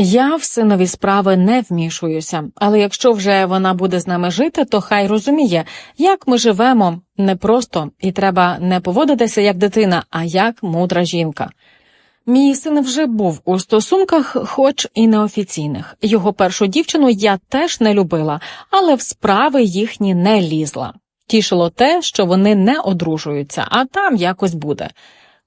Я в синові справи не вмішуюся, але якщо вже вона буде з нами жити, то хай розуміє, як ми живемо непросто і треба не поводитися як дитина, а як мудра жінка. Мій син вже був у стосунках, хоч і неофіційних. Його першу дівчину я теж не любила, але в справи їхні не лізла. Тішило те, що вони не одружуються, а там якось буде.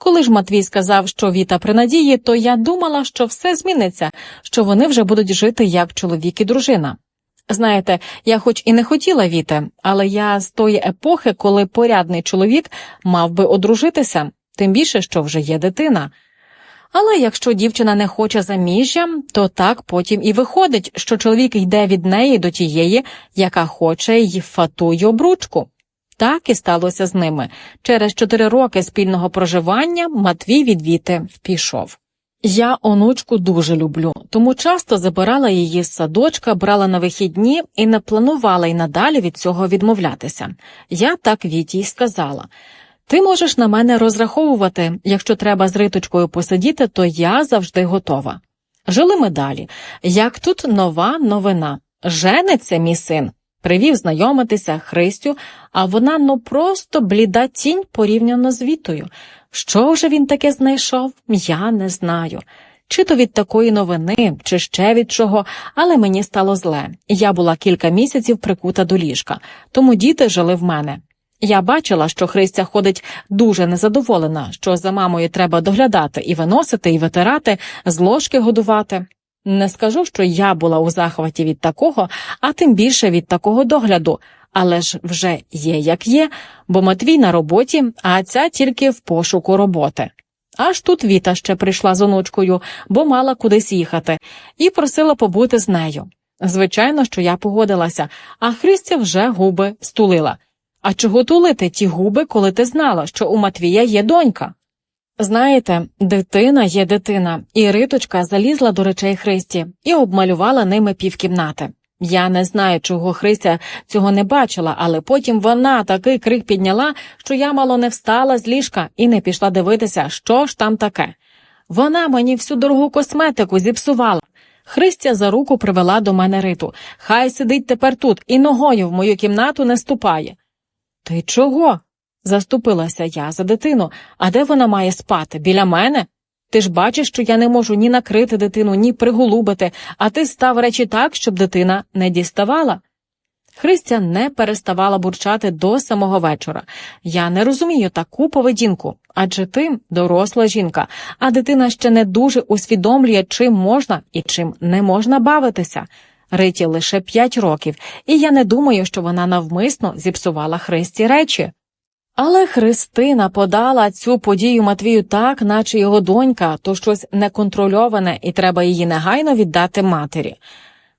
Коли ж Матвій сказав, що Віта при надії, то я думала, що все зміниться, що вони вже будуть жити як чоловік і дружина. Знаєте, я хоч і не хотіла Віти, але я з тої епохи, коли порядний чоловік мав би одружитися, тим більше, що вже є дитина. Але якщо дівчина не хоче заміжжя, то так потім і виходить, що чоловік йде від неї до тієї, яка хоче й фатує обручку. Так і сталося з ними. Через чотири роки спільного проживання Матвій від Віти пішов. Я онучку дуже люблю, тому часто забирала її з садочка, брала на вихідні і не планувала й надалі від цього відмовлятися. Я так Віті й сказала. Ти можеш на мене розраховувати, якщо треба з риточкою посидіти, то я завжди готова. Жили ми далі. Як тут нова новина. Жениться мій син. Привів знайомитися Христю, а вона ну просто бліда тінь порівняно з Вітою. Що вже він таке знайшов, я не знаю. Чи то від такої новини, чи ще від чого, але мені стало зле. Я була кілька місяців прикута до ліжка, тому діти жили в мене. Я бачила, що Христя ходить дуже незадоволена, що за мамою треба доглядати і виносити, і витирати, з ложки годувати. Не скажу, що я була у захваті від такого, а тим більше від такого догляду, але ж вже є як є, бо Матвій на роботі, а ця тільки в пошуку роботи. Аж тут Віта ще прийшла з онучкою, бо мала кудись їхати, і просила побути з нею. Звичайно, що я погодилася, а Христя вже губи стулила. А чого тулити ті губи, коли ти знала, що у Матвія є донька? Знаєте, дитина є дитина, і риточка залізла до речей Христі і обмалювала ними півкімнати. Я не знаю, чого Христя цього не бачила, але потім вона такий крик підняла, що я мало не встала з ліжка і не пішла дивитися, що ж там таке. Вона мені всю дорогу косметику зіпсувала. Христя за руку привела до мене риту. Хай сидить тепер тут і ногою в мою кімнату не ступає. Ти чого? Заступилася я за дитину, а де вона має спати? Біля мене? Ти ж бачиш, що я не можу ні накрити дитину, ні приголубити, а ти став речі так, щоб дитина не діставала. Христя не переставала бурчати до самого вечора. Я не розумію таку поведінку, адже ти доросла жінка, а дитина ще не дуже усвідомлює, чим можна і чим не можна бавитися. Риті лише п'ять років, і я не думаю, що вона навмисно зіпсувала Христі речі. Але Христина подала цю подію Матвію так, наче його донька, то щось неконтрольоване, і треба її негайно віддати матері.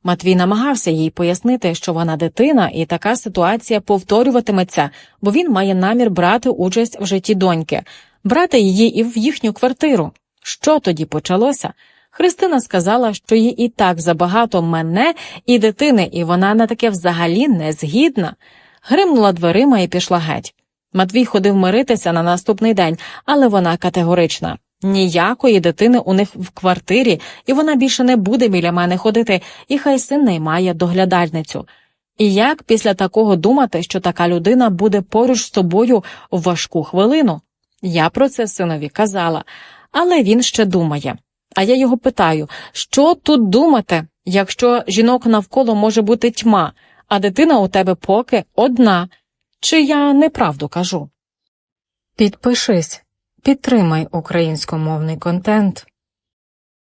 Матвій намагався їй пояснити, що вона дитина, і така ситуація повторюватиметься, бо він має намір брати участь в житті доньки, брати її і в їхню квартиру. Що тоді почалося? Христина сказала, що їй і так забагато мене і дитини, і вона на таке взагалі не згідна. Гримнула дверима і пішла геть. Матвій ходив миритися на наступний день, але вона категорична. Ніякої дитини у них в квартирі, і вона більше не буде біля мене ходити, і хай син наймає доглядальницю. І як після такого думати, що така людина буде поруч з тобою в важку хвилину? Я про це синові казала, але він ще думає. А я його питаю, що тут думати, якщо жінок навколо може бути тьма, а дитина у тебе поки одна. Чи я неправду кажу? Підпишись, підтримай українськомовний контент.